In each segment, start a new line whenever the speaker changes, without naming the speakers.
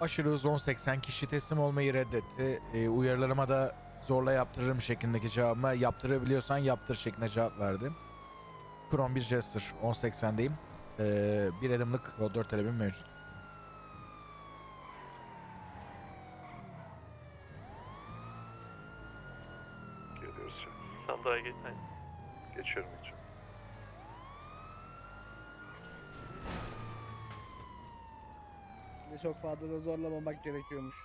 Aşırı hız 10.80 kişi teslim olmayı reddetti. E, uyarılarıma da zorla yaptırırım şeklindeki cevabıma yaptırabiliyorsan yaptır şeklinde cevap verdim. Kron bir Jester 10.80'deyim. E, bir adımlık Rod 4 talebim mevcut.
Geliyoruz şimdi.
Sandığa geç.
Geçiyorum hiç.
Çok fazla da zorlamamak gerekiyormuş.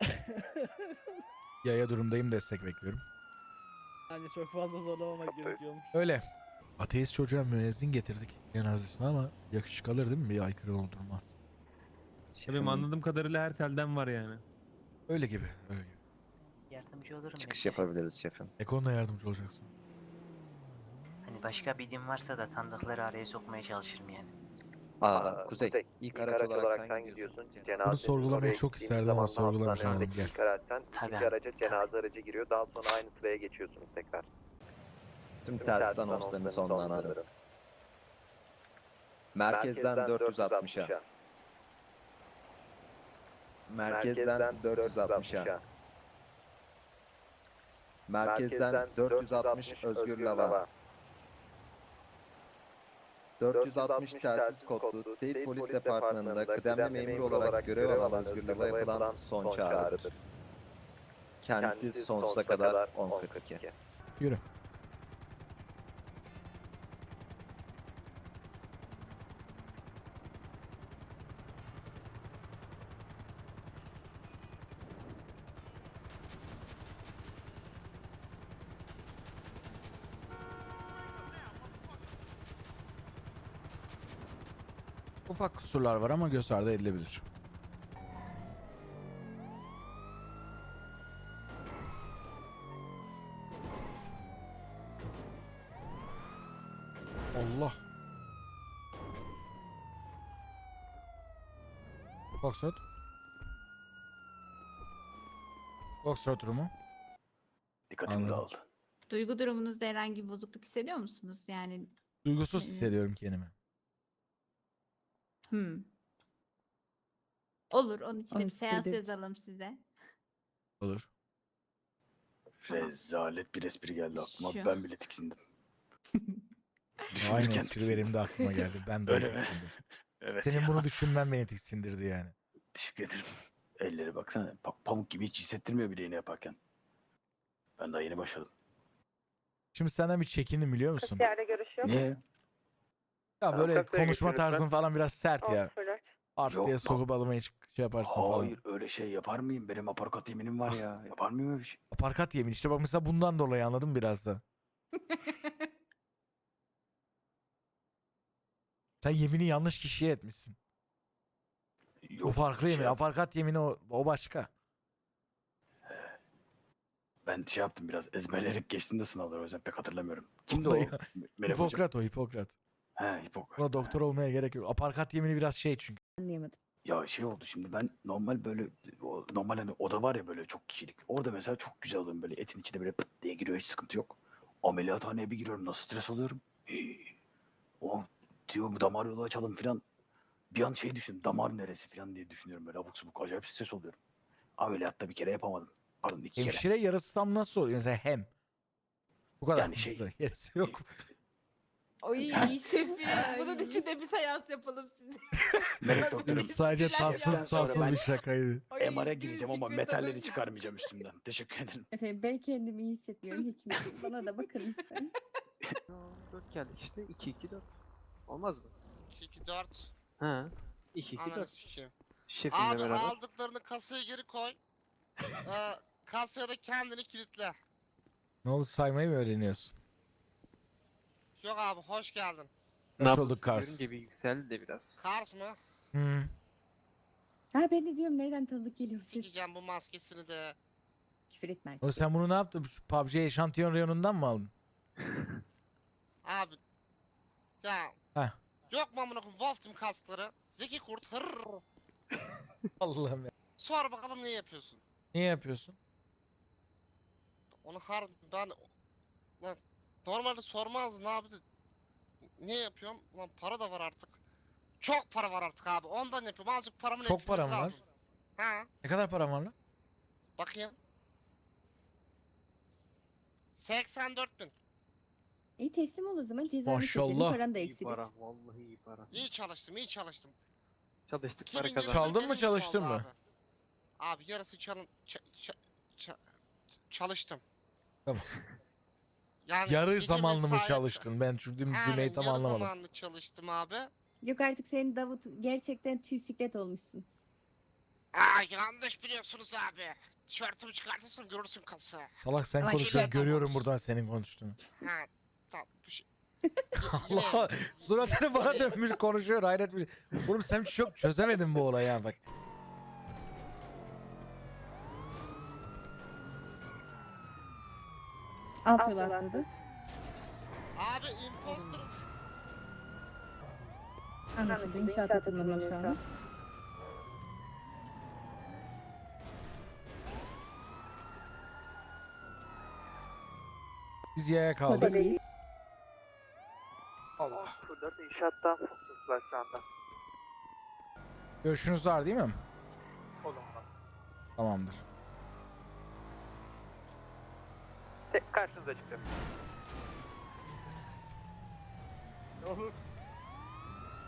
Yaya durumdayım destek bekliyorum.
Hani çok fazla zorlamamak gerekiyormuş.
Öyle. Ateist çocuğa müezzin getirdik cenazesine ama yakışık alır değil mi? Bir aykırı oldurmaz.
Benim anladığım kadarıyla her telden var yani.
Öyle gibi. Öyle gibi.
Yardımcı olurum.
Çıkış yapabiliriz şefim.
Eko'na yardımcı olacaksın.
Başka bir din varsa da tanıdıkları araya sokmaya çalışırım yani.
Aa, Kuzey. İlk araç olarak sen gidiyorsun.
Cenaze
Bunu sorgulamayı çok isterdim ama sorgulamayacağım
hastanedeki
gel.
ilk araçtan
Tabii abi,
araca cenaze aracı giriyor. Daha sonra aynı sıraya geçiyorsunuz tekrar.
Tüm
Tüm
telsiz anonslarını sonlandırın. Merkezden 460'a. Merkezden 460'a. Merkezden 460 Özgür Lava. 460 telsiz kodlu State Polis Departmanı'nda kıdemli memur olarak görev alan Özgür Lava yapılan son çağrıdır. Kendisi sonsuza kadar 1042.
Yürü. Ufak kusurlar var ama göz ardı edilebilir. Allah. Foxtrot. Foxtrot durumu.
Dikkatim
Anladım.
dağıldı.
Duygu durumunuzda herhangi bir bozukluk hissediyor musunuz? Yani
Duygusuz
Ee,
hissediyorum kendimi.
Hmm. Olur. Onun için de bir seans yazalım size.
Olur.
Rezalet bir espri geldi aklıma.
Şu.
Ben bile tiksindim.
Aynı
Düşünürken
espri
tiksindim.
benim de aklıma geldi. Ben de
Öyle mi?
düşündüm.
Evet
Senin
ya.
bunu düşünmen beni tiksindirdi yani.
Teşekkür ederim. Elleri baksana. pa- pamuk gibi hiç hissettirmiyor bile iğne yaparken. Ben daha yeni başladım.
Şimdi senden bir çekindim biliyor musun?
Yerde görüşüyor.
Niye?
Ya böyle konuşma
geçiyoruz.
tarzın falan biraz sert ya.
Flört.
Art
Yok,
diye sokup alamayı şey yaparsın falan.
Hayır öyle şey yapar mıyım? Benim aparkat yeminim var ya. Yapar mıyım öyle bir şey?
Aparkat yemin işte bak mesela bundan dolayı anladım biraz da. Sen yemini yanlış kişiye etmişsin.
Yok,
o farklı
şey
yemin.
yap-
Aparkat yemini o, o başka.
Ben şey yaptım biraz ezberleyerek geçtim de sınavları o yüzden pek hatırlamıyorum. Kimdi o?
Vallahi ya.
Melek hocam.
Hipokrat o Hipokrat.
He Hipokrat.
Buna doktor olmaya gerek yok. Aparkat yemini biraz şey çünkü.
Anlayamadım.
Ya şey oldu şimdi ben normal böyle o, normal hani oda var ya böyle çok kişilik. Orada mesela çok güzel oluyorum böyle etin içine böyle pıt diye giriyor hiç sıkıntı yok. Ameliyathaneye bir giriyorum nasıl stres oluyorum. Hii. O diyor bu damar yolu açalım filan. Bir an şey düşün damar neresi filan diye düşünüyorum böyle abuk subuk acayip stres oluyorum. Ameliyatta bir kere yapamadım. Pardon iki kere.
Hemşire yarısı tam nasıl oluyor? Mesela hem. Bu kadar.
Yani şey-
Gerisi yok.
Oy şefim. Bunun için de bir seans yapalım size.
Doktorum.
Sadece tatsız
yaptım.
tatsız
Ben-
bir şakaydı.
Ay,
MR'a gireceğim ama metalleri çıkarmayacağım üstümden. Teşekkür ederim.
Efendim ben kendimi iyi hissetmiyorum hiç mi? Bana da bakın lütfen.
4 geldik işte 2 2 4. Olmaz mı?
2 4
He. 2 2
ananı
4.
sikeyim.
Şefimle
Abi
beraber.
aldıklarını kasaya geri koy. ee, kasaya da kendini kilitle.
Ne oldu saymayı mı öğreniyorsun?
Yok abi hoş geldin.
Hoş bulduk Kars.
Görünce bir yükseldi de biraz.
Kars mı?
Hı.
Ha ben de diyorum nereden tanıdık geliyor ses.
Sikeceğim bu maskesini de.
Küfür etme
O sen bunu ne yaptın? Şu PUBG eşantiyon reyonundan mı aldın?
Abi. Ya.
Heh.
Yok mu amına koyayım Wolf Team kaskları? Zeki Kurt hırr.
Allah'ım ya.
Sor bakalım ne yapıyorsun?
Niye yapıyorsun?
Onu har ben lan normalde sormazdın abi de. Ne yapıyorum? Lan para da var artık. Çok para var artık abi. Ondan yapıyorum. Azıcık paramın
Çok
eksilmesi
param var.
lazım. Ha,
Ne kadar param var lan?
bakayım. 84 bin.
İyi teslim ol o zaman cezanı
Maşallah.
paran da
İyi para. Vallahi iyi para.
İyi çalıştım, iyi çalıştım.
Çalıştık para
2021
kazandık.
Çaldın mı,
benim
çalıştın
oldu
mı?
Abi, abi yarısı çalın... ça- ça- ça- çalıştım.
Tamam.
Yani
Yarı
gece
zamanlı mı
mesai-
çalıştın? Ben çünkü
Aynen,
cümleyi tam
yarı
anlamadım.
zamanlı çalıştım abi.
Yok artık senin Davut gerçekten tüysiklet olmuşsun.
Aa yanlış biliyorsunuz abi. Tişörtümü çıkartırsın görürsün kası.
Salak sen
Ama
konuşuyorsun.
şöyle-
Görüyorum buradan senin konuştuğunu.
Ha tamam. Bu şey...
Allah suratını bana dönmüş konuşuyor hayret bir şey. Oğlum sen çok çözemedin bu olayı ha bak.
Alt yol atladı.
Abi imposterız.
Anlaşıldı. İnşaat atılmalı şu an.
Biz yaya kaldık.
Kodedeyiz.
Allah. Burada inşaattan fokuslar şu anda.
Görüşünüz var değil mi?
Olumlu.
Tamamdır.
Karşınıza çıkıyorum.
Olur.